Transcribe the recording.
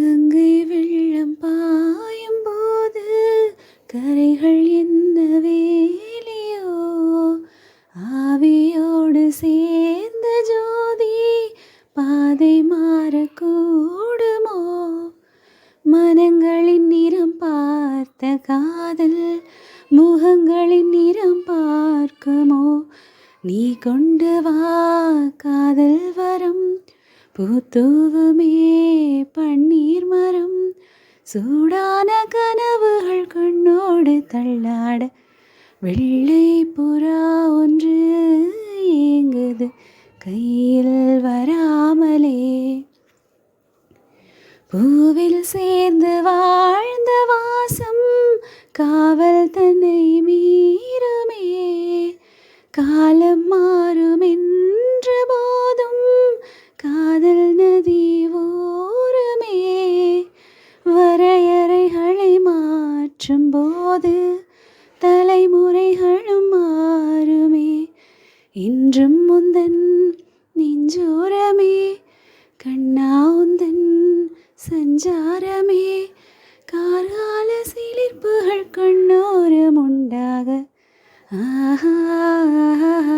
கங்கை வெள்ளம் பாயும் போது கரைகள் என்ன வேலியோ? ஆவியோடு சேர்ந்த ஜோதி பாதை மாறக்கூடுமோ? மனங்களின் நிறம் பார்த்த காதல் முகங்களின் நிறம் பார்க்குமோ? நீ கொண்டு வா காதல். பூத்தூவுமே பன்னீர் மரம் சூடான கனவுகள் கண்ணோடு தள்ளாட வெள்ளை புறா ஒன்று ஏங்குது கையில் வராமலே. பூவில் சேர்ந்து வாழ்ந்த வாசம் காவல் தன்னை மீறுமே. காலம் மாறுமென் மாறாது தலைமுறைகளும் மாறுமே. இன்றும் முந்தன் நெஞ்சோரமே. கண்ணா உந்தன் சஞ்சாரமே. கார்கால சிலிர்ப்புகள் கண்ணோரம் உண்டாக. ஆஹா.